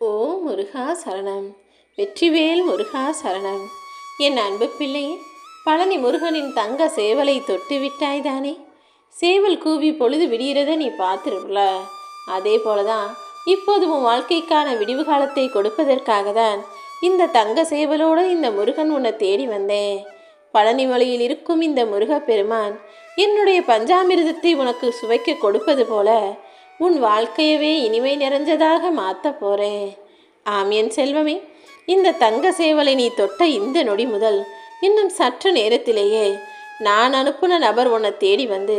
ஓ முருகா சரணம். வெற்றிவேல் முருகா சரணம். என் அன்பு பிள்ளையே பழனி முருகனின் தங்க சேவலை தொட்டு விட்டாய் தானே? சேவல் கூவி பொழுது விடுகிறத நீ பார்த்துருல அதே போலதான் இப்போது உன் வாழ்க்கைக்கான விடிவு காலத்தை கொடுப்பதற்காக தான் இந்த தங்க சேவலோடு இந்த முருகன் உன்னை தேடி வந்தேன். பழனி மலையில் இருக்கும் இந்த முருகப் பெருமான் என்னுடைய பஞ்சாமிர்தத்தை உனக்கு சுவைக்க கொடுப்பது போல உன் வாழ்க்கையவே இனிமை நிறைஞ்சதாக மாற்ற போறேன். ஆம் என் செல்வமே இந்த தங்க சேவலை நீ தொட்ட இந்த நொடி முதல் இன்னும் சற்று நேரத்திலேயே நான் அனுப்புன நபர் உன்னை தேடி வந்து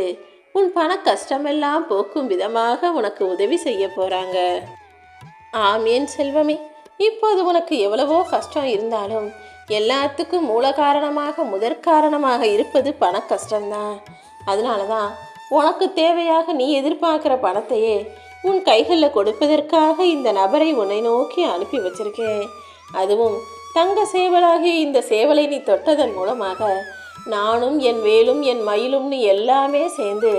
உன் பண கஷ்டமெல்லாம் போக்கும் விதமாக உனக்கு உதவி செய்ய போறாங்க. ஆம் என் செல்வமே இப்போது உனக்கு எவ்வளவோ கஷ்டம் இருந்தாலும் எல்லாத்துக்கும் மூல காரணமாக முதற் காரணமாக இருப்பது பண கஷ்டம்தான். அதனால தான் உனக்கு தேவையாக நீ எதிர்பார்க்குற பணத்தையே உன் கைகளில் கொடுப்பதற்காக இந்த நபரை உன்னை நோக்கி அனுப்பி வச்சிருக்கேன். அதுவும் தங்க சேவலாகிய இந்த சேவலை நீ தொட்டதன் மூலமாக. நானும் என் வேலும் என் மயிலும்னு எல்லாமே சேர்ந்து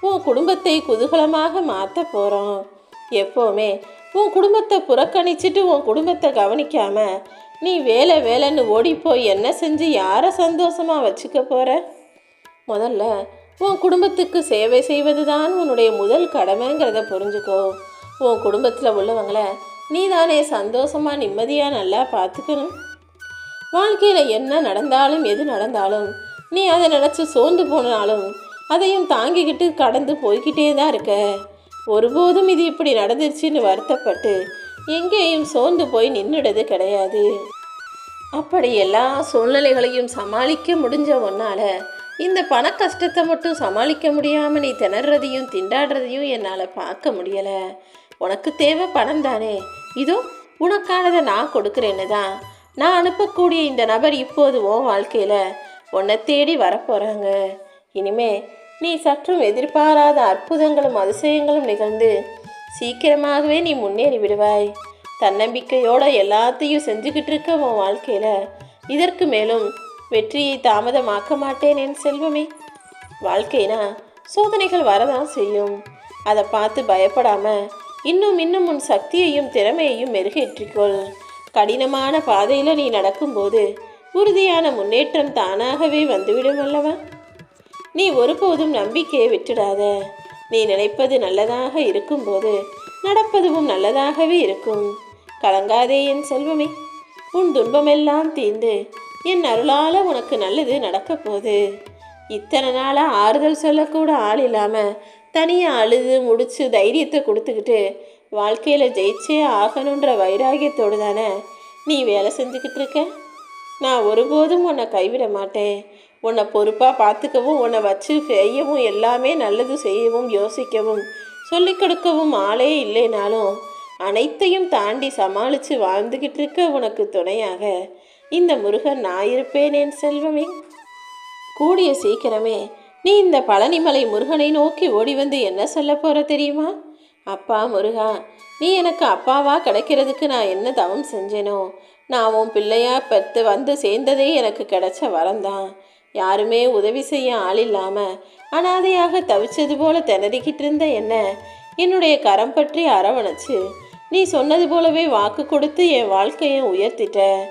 உன் குடும்பத்தை குதூகலமாக மாற்ற போகிறோம் எப்போவுமே உன் குடும்பத்தை புறக்கணிச்சிட்டு உன் குடும்பத்தை கவனிக்காம நீ வேலை வேலைன்னு ஓடிப்போய் என்ன செஞ்சு யாரை சந்தோஷமாக வச்சுக்க போகிற முதல்ல உன் குடும்பத்துக்கு சேவை செய்வது தான் உன்னுடைய முதல் கடமைங்கிறத புரிஞ்சுக்கோ. உன் குடும்பத்தில் உள்ளவங்கள நீ தானே சந்தோஷமாக நிம்மதியாக நல்லா பார்த்துக்கணும் வாழ்க்கையில் என்ன நடந்தாலும் எது நடந்தாலும் நீ அதை நினச்சி சோர்ந்து போனாலும் அதையும் தாங்கிக்கிட்டு கடந்து போய்கிட்டே தான் இருக்க. ஒருபோதும் இது இப்படி நடந்துருச்சுன்னு வருத்தப்பட்டு எங்கேயும் சோர்ந்து போய் நின்றுடுறது கிடையாது. அப்படி எல்லா சூழ்நிலைகளையும் சமாளிக்க முடிஞ்ச ஒன்னால இந்த பண கஷ்டத்தை மட்டும் சமாளிக்க முடியாமல் நீ திணறதையும் திண்டாடுறதையும் என்னால் பார்க்க முடியலை. உனக்கு தேவை பணம் தானே. இதோ உனக்கானதை நான் கொடுக்குறேன்னு தான். நான் அனுப்பக்கூடிய இந்த நபர் இப்போது உன் வாழ்க்கையில் உன்னை தேடி வரப்போகிறாங்க இனிமே நீ சற்றும் எதிர்பாராத அற்புதங்களும் அதிசயங்களும் நிகழ்ந்து சீக்கிரமாகவே நீ முன்னேறி விடுவாய். தன்னம்பிக்கையோட எல்லாத்தையும் செஞ்சுக்கிட்டு இருக்க உன் வாழ்க்கையில் இதற்கு மேலும் வெற்றியை தாமதமாக்க மாட்டேன் என் செல்வமே. வாழ்க்கைனா சோதனைகள் வரதான் செய்யும். அதை பார்த்து பயப்படாம இன்னும் இன்னும் உன் சக்தியையும் திறமையையும் மெருகேற்றிக்கொள். கடினமான பாதையில் நீ நடக்கும்போது உறுதியான முன்னேற்றம் தானாகவே வந்துவிடும் அல்லவா? நீ ஒருபோதும் நம்பிக்கையை விட்டுடாத. நீ நினைப்பது நல்லதாக இருக்கும்போது நடப்பதுவும் நல்லதாகவே இருக்கும். கலங்காதே என் செல்வமே. உன் துன்பமெல்லாம் தீர்ந்து என் அருளால் உனக்கு நல்லது நடக்க போகுது. இத்தனை நாளாக ஆறுதல் சொல்லக்கூட ஆள் இல்லாமல் தனியாக அழுது முடித்து தைரியத்தை கொடுத்துக்கிட்டு வாழ்க்கையில் ஜெயிச்சே ஆகணுன்ற வைராகியத்தோடு தானே நீ வேலை செஞ்சுக்கிட்டு இருக்க? நான் ஒருபோதும் உன்னை கைவிட மாட்டேன். உன்னை பொறுப்பாக பார்த்துக்கவும் உன்னை வச்சு செய்யவும் எல்லாமே நல்லது செய்யவும் யோசிக்கவும் சொல்லிக் கொடுக்கவும் ஆளே இல்லைனாலும் அனைத்தையும் தாண்டி சமாளித்து வாழ்ந்துக்கிட்டு இருக்க உனக்கு துணையாக இந்த முருகன் நான் இருப்பேன் என் செல்வமே. கூடிய சீக்கிரமே நீ இந்த பழனிமலை முருகனை நோக்கி ஓடி வந்து என்ன சொல்ல போற தெரியுமா? அப்பா முருகா நீ எனக்கு அப்பாவா கிடைக்கிறதுக்கு நான் என்ன தவம் செஞ்சேனோ? நான் உன் பிள்ளையா பெற்று வந்து சேர்ந்ததே எனக்கு கிடைச்ச வரம்தான். யாருமே உதவி செய்ய ஆள் இல்லாமல் அனாதையாக தவிச்சது போல திணறிக்கிட்டு இருந்த என்ன? என்னுடைய கரம் பற்றி அரவணைச்சு. நீ சொன்னது போலவே வாக்கு கொடுத்து என் வாழ்க்கையை உயர்த்திட்ட.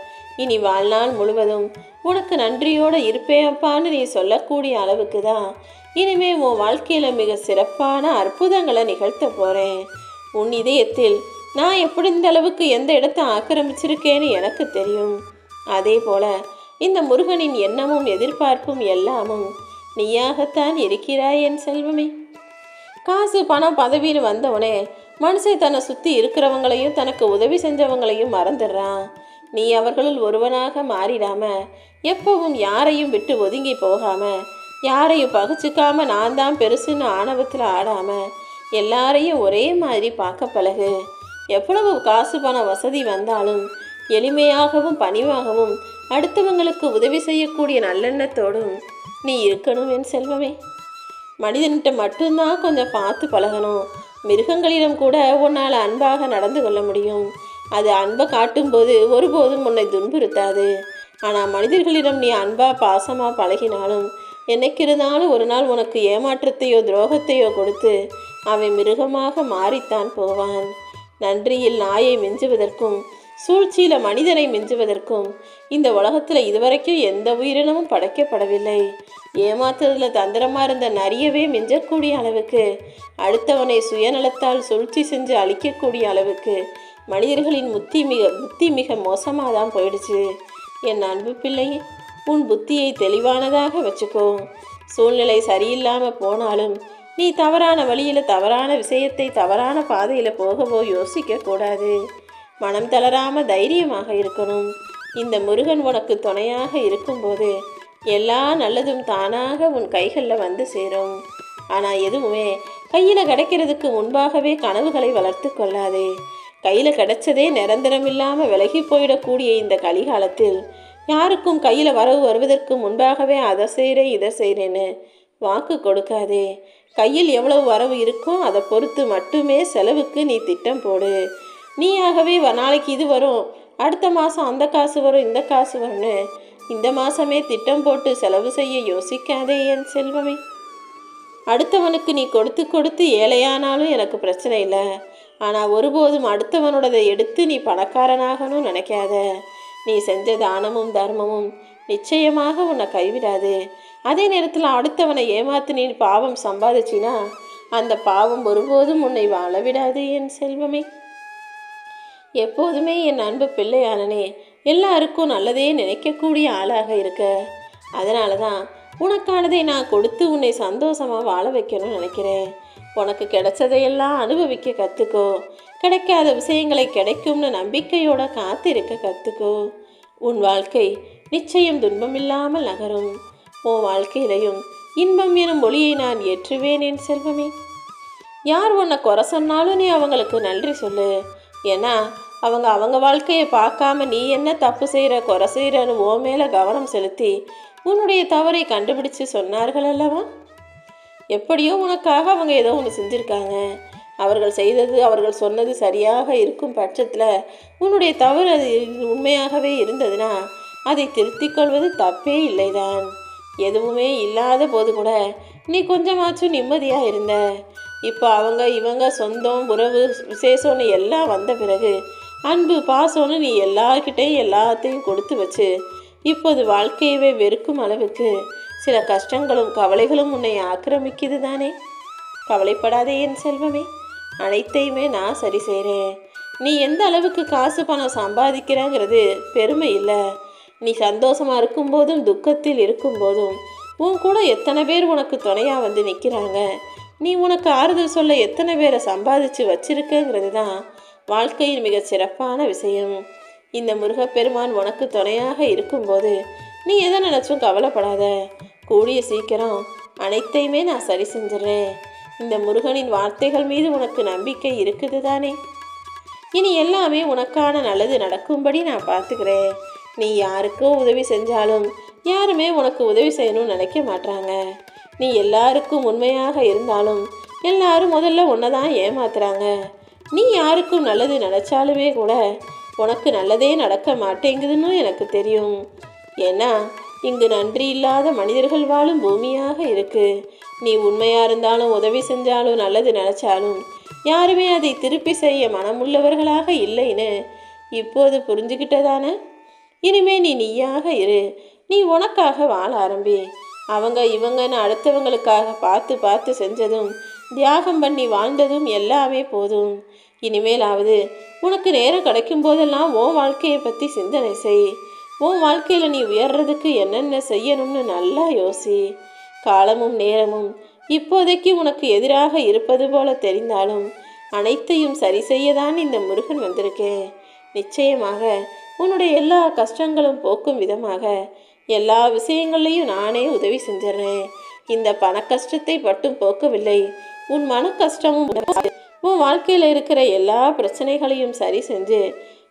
இனி வாழ்நாள் முழுவதும் உனக்கு நன்றியோடு இருப்பேன்ப்பான்னு நீ சொல்லக்கூடிய அளவுக்கு தான் இனிமே உன் வாழ்க்கையில் மிக சிறப்பான அற்புதங்களை நிகழ்த்த போகிறேன் உன் இதயத்தில் நான் எப்படி இந்த அளவுக்கு எந்த இடத்தை ஆக்கிரமிச்சிருக்கேன்னு எனக்கு தெரியும். அதே போல் இந்த முருகனின் எண்ணமும் எதிர்பார்ப்பும் எல்லாமும் நீயாகத்தான் இருக்கிறாய் என் செல்வமே. காசு பணம் பதவின்னு வந்தவனே மனுஷன் தன்னை சுற்றி இருக்கிறவங்களையும் தனக்கு உதவி செஞ்சவங்களையும் மறந்துடுறான். நீ அவர்களுள் ஒருவனாக மாறிடாம எப்பவும் யாரையும் விட்டு ஒதுங்கி போகாம யாரையும் பகிச்சுக்காம நான் தான் பெருசுன்னு ஆணவத்தில் ஆடாம எல்லாரையும் ஒரே மாதிரி பார்க்க பழகு. எவ்வளவு காசு பண வசதி வந்தாலும் எளிமையாகவும் பணிவாகவும் அடுத்தவங்களுக்கு உதவி செய்யக்கூடிய நல்லெண்ணத்தோடும் நீ இருக்கணும் என் செல்வமே. மனிதன்கிட்ட மட்டும்தான் கொஞ்சம் பார்த்து பழகணும். மிருகங்களிடம் கூட உன்னால் அன்பாக நடந்து கொள்ள முடியும். அது அன்பை காட்டும்போது ஒருபோதும் உன்னை துன்புறுத்தாது. ஆனால் மனிதர்களிடம் நீ அன்பா பாசமாக பழகினாலும் என்னைக்கிருந்தாலும் ஒரு நாள் உனக்கு ஏமாற்றத்தையோ துரோகத்தையோ கொடுத்து அவன் மிருகமாக மாறித்தான் போவான். நன்றியில் நாயை மிஞ்சுவதற்கும் சூழ்ச்சியில் மனிதனை மிஞ்சுவதற்கும் இந்த உலகத்தில் இதுவரைக்கும் எந்த உயிரினமும் படைக்கப்படவில்லை. ஏமாத்துறதுல தந்திரமா இருந்த நரியவே மிஞ்சக்கூடிய அளவுக்கு அடுத்தவனை சுயநலத்தால் சூழ்ச்சி செஞ்சு அழிக்கக்கூடிய அளவுக்கு மனிதர்களின் புத்தி மிக புத்தி மிக மோசமாக தான் போயிடுச்சு. என் அன்பு பிள்ளை உன் புத்தியை தெளிவானதாக வச்சுக்கோ. சூழ்நிலை சரியில்லாமல் போனாலும் நீ தவறான வழியில் தவறான விஷயத்தை தவறான பாதையில் போகவோ யோசிக்க கூடாது. மனம் தளராம தைரியமாக இருக்கணும். இந்த முருகன் உனக்கு துணையாக இருக்கும்போது எல்லா நல்லதும் தானாக உன் கைகளில் வந்து சேரும். ஆனால் எதுவுமே கையில் கிடைக்கிறதுக்கு முன்பாகவே கனவுகளை வளர்த்து கொள்ளாதே. கையில் கிடைச்சதே நிரந்தரம் இல்லாமல் விலகி போயிடக்கூடிய இந்த கலிகாலத்தில் யாருக்கும் கையில் வரவு வருவதற்கு முன்பாகவே அதை செய்கிறேன் இதை செய்கிறேன்னு வாக்கு கொடுக்காதே. கையில் எவ்வளவு வரவு இருக்கோ அதை பொறுத்து மட்டுமே செலவுக்கு நீ திட்டம் போடு. நீயாகவே நாளைக்கு இது வரும் அடுத்த மாதம் அந்த காசு வரும் இந்த காசு வரும்னு இந்த மாதமே திட்டம் போட்டு செலவு செய்ய யோசிக்காதே என் செல்வமே. அடுத்தவனுக்கு நீ கொடுத்து கொடுத்து ஏழையானாலும் எனக்கு பிரச்சனை இல்லை. ஆனால் ஒருபோதும் அடுத்தவனோடதை எடுத்து நீ பணக்காரனாகணும் நினைக்காத. நீ செஞ்ச தானமும் தர்மமும் நிச்சயமாக உன்னை கைவிடாது. அதே நேரத்தில் அடுத்தவனை ஏமாத்து நீ பாவம் சம்பாதிச்சினா அந்த பாவம் ஒருபோதும் உன்னை வாழ விடாது என் செல்வமே. எப்போதுமே என் அன்பு பிள்ளையானனே எல்லாருக்கும் நல்லதே நினைக்கக்கூடிய ஆளாக இருக்க. அதனால தான் உனக்கானதை நான் கொடுத்து உன்னை சந்தோஷமாக வாழ வைக்கணும்னு நினைக்கிறேன். உனக்கு கிடைச்சதையெல்லாம் அனுபவிக்க கற்றுக்கோ கிடைக்காத விஷயங்களை கிடைக்கும்னு நம்பிக்கையோட காத்திருக்க கற்றுக்கோ உன் வாழ்க்கை நிச்சயம் துன்பம் இல்லாமல் நகரும். உன் வாழ்க்கையிலையும் இன்பம் எனும் ஒளியை நான் ஏற்றுவேன் என் செல்வமே. யார் உன்னை குறை சொன்னாலும் நீ அவங்களுக்கு நன்றி சொல்லு. ஏன்னா அவங்க அவங்க வாழ்க்கையை பார்க்காம நீ என்ன தப்பு செய்கிற குறை செய்கிறன்னு ஓ மேலே கவனம் செலுத்தி உன்னுடைய தவறை கண்டுபிடிச்சு சொன்னார்கள் அல்லவா? எப்படியோ உனக்காக அவங்க ஏதோ ஒன்று செஞ்சுருக்காங்க. அவர்கள் செய்தது அவர்கள் சொன்னது சரியாக இருக்கும் பட்சத்தில் உன்னுடைய தவறு அது உண்மையாகவே இருந்ததுன்னா அதை திருத்திக் கொள்வது தப்பே இல்லைதான். எதுவுமே இல்லாத போது கூட நீ கொஞ்சமாச்சும் நிம்மதியாக இருந்த. இப்போ அவங்க இவங்க சொந்தம் உறவு விசேஷம்னு எல்லாம் வந்த பிறகு அன்பு பாசம்னு நீ எல்லார்கிட்டையும் எல்லாத்தையும் கொடுத்து வச்சு இப்போது வாழ்க்கையவே வெறுக்கும் அளவுக்கு சில கஷ்டங்களும் கவலைகளும் உன்னை ஆக்கிரமிக்குது தானே? கவலைப்படாதே என் செல்வமே. அனைத்தையுமே நான் சரி செய்கிறேன் நீ எந்த அளவுக்கு காசு பணம் சம்பாதிக்கிறங்கிறது பெருமை இல்லை. நீ சந்தோஷமாக இருக்கும்போதும் துக்கத்தில் இருக்கும்போதும் உன் கூட எத்தனை பேர் உனக்கு துணையாக வந்து நிற்கிறாங்க நீ உனக்கு ஆறுதல் சொல்ல எத்தனை பேரை சம்பாதிச்சு வச்சிருக்கங்கிறது தான் வாழ்க்கையின் மிக சிறப்பான விஷயம். இந்த முருகப்பெருமான் உனக்கு துணையாக இருக்கும்போது நீ எதை நினச்சும் கவலைப்படாத. கூடிய சீக்கிரம் அனைத்தையுமே நான் சரி செஞ்சிடுறேன். இந்த முருகனின் வார்த்தைகள் மீது உனக்கு நம்பிக்கை இருக்குது தானே? இனி எல்லாமே உனக்கான நல்லது நடக்கும்படி நான் பார்த்துக்கிறேன். நீ யாருக்கோ உதவி செஞ்சாலும் யாருமே உனக்கு உதவி செய்யணும்னு நினைக்க மாட்டாங்க நீ எல்லாருக்கும் உண்மையாக இருந்தாலும் எல்லாரும் முதல்ல உன்னை தான் ஏமாத்துறாங்க. நீ யாருக்கும் நல்லது நினச்சாலுமே கூட உனக்கு நல்லதே நடக்க மாட்டேங்குதுன்னு எனக்கு தெரியும். ஏன்னா இங்கு நன்றி இல்லாத மனிதர்கள் வாழும் பூமியாக இருக்கு. நீ உண்மையா இருந்தாலும் உதவி செஞ்சாலும் நல்லது நினைச்சாலும் யாருமே அதை திருப்பி செய்ய மனமுள்ளவர்களாக இல்லைன்னு இப்போது புரிஞ்சுக்கிட்டதானே இனிமே நீ நீயாக இரு. நீ உனக்காக வாழ ஆரம்பி. அவங்க இவங்கன்னு அடுத்தவங்களுக்காக பார்த்து பார்த்து செஞ்சதும் தியாகம் பண்ணி வாழ்ந்ததும் எல்லாமே போதும். இனிமேலாவது உனக்கு நேரம் கிடைக்கும் போதெல்லாம் உன் வாழ்க்கையை பற்றி சிந்தனை செய். உன் வாழ்க்கையில் நீ உயர்றதுக்கு என்னென்ன செய்யணும்னு நல்லா யோசி. காலமும் நேரமும் இப்போதைக்கு உனக்கு எதிராக இருப்பது போல தெரிந்தாலும் அனைத்தையும் சரி செய்யதான் இந்த முருகன் வந்திருக்கேன் நிச்சயமாக உன்னுடைய எல்லா கஷ்டங்களும் போக்கும் விதமாக எல்லா விஷயங்கள்லையும் நானே உதவி செஞ்சிடறேன் இந்த பண கஷ்டத்தை மட்டும் போக்கவில்லை உன் மன கஷ்டமும் உன் வாழ்க்கையில் இருக்கிற எல்லா பிரச்சனைகளையும் சரி செஞ்சு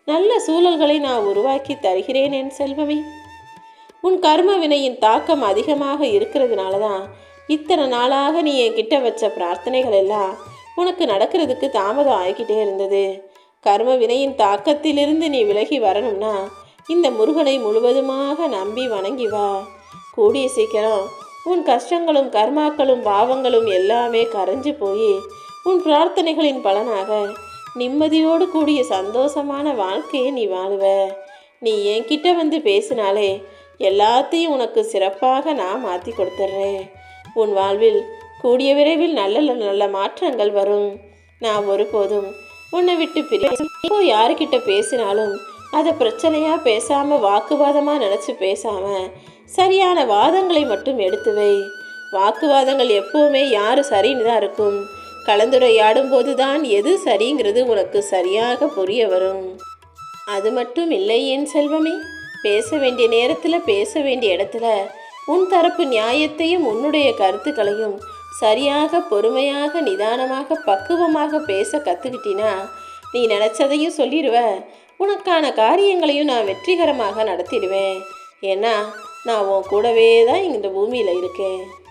நல்ல சூழல்களை நான் உருவாக்கி தருகிறேன் என் செல்வமே. உன் கர்ம வினையின் தாக்கம் அதிகமாக இருக்கிறதுனால தான் இத்தனை நாளாக நீ என்கிட்ட வச்ச பிரார்த்தனைகள் எல்லாம் உனக்கு நடக்கிறதுக்கு தாமதம் ஆகிக்கிட்டே இருந்தது. கர்ம வினையின் தாக்கத்திலிருந்து நீ விலகி வரணும்னா இந்த முருகனை முழுவதுமாக நம்பி வணங்கி வா. கூடிய சீக்கிரம் உன் கஷ்டங்களும் கர்மாக்களும் பாவங்களும் எல்லாமே கரைஞ்சு போய் உன் பிரார்த்தனைகளின் பலனாக நிம்மதியோடு கூடிய சந்தோஷமான வாழ்க்கையை நீ வாழுவ. நீ என்கிட்ட வந்து பேசினாலே எல்லாத்தையும் உனக்கு சிறப்பாக நான் மாற்றி கொடுத்துட்றேன். உன் வாழ்வில் கூடிய விரைவில் நல்ல நல்ல மாற்றங்கள் வரும். நான் ஒருபோதும் உன்னை விட்டு பிரிப்போ யாருக்கிட்ட பேசினாலும் அதை பிரச்சனையாக பேசாமல் வாக்குவாதமாக நினச்சி பேசாமல் சரியான வாதங்களை மட்டும் எடுத்து வை. வாக்குவாதங்கள் எப்போவுமே யார் சரின்னு தான் இருக்கும். கலந்துரையாடும் போதுதான் எது சரிங்கிறது உனக்கு சரியாக புரிய வரும். அது மட்டும் இல்லை என் செல்வமே பேச வேண்டிய நேரத்தில் பேச வேண்டிய இடத்துல உன் தரப்பு நியாயத்தையும் உன்னுடைய கருத்துக்களையும் சரியாக பொறுமையாக நிதானமாக பக்குவமாக பேச கற்றுக்கிட்டினா நீ நினச்சதையும் சொல்லிடுவ. உனக்கான காரியங்களையும் நான் வெற்றிகரமாக நடத்திடுவேன். ஏன்னா நான் உன் கூடவே தான் இந்த பூமியில் இருக்கேன்.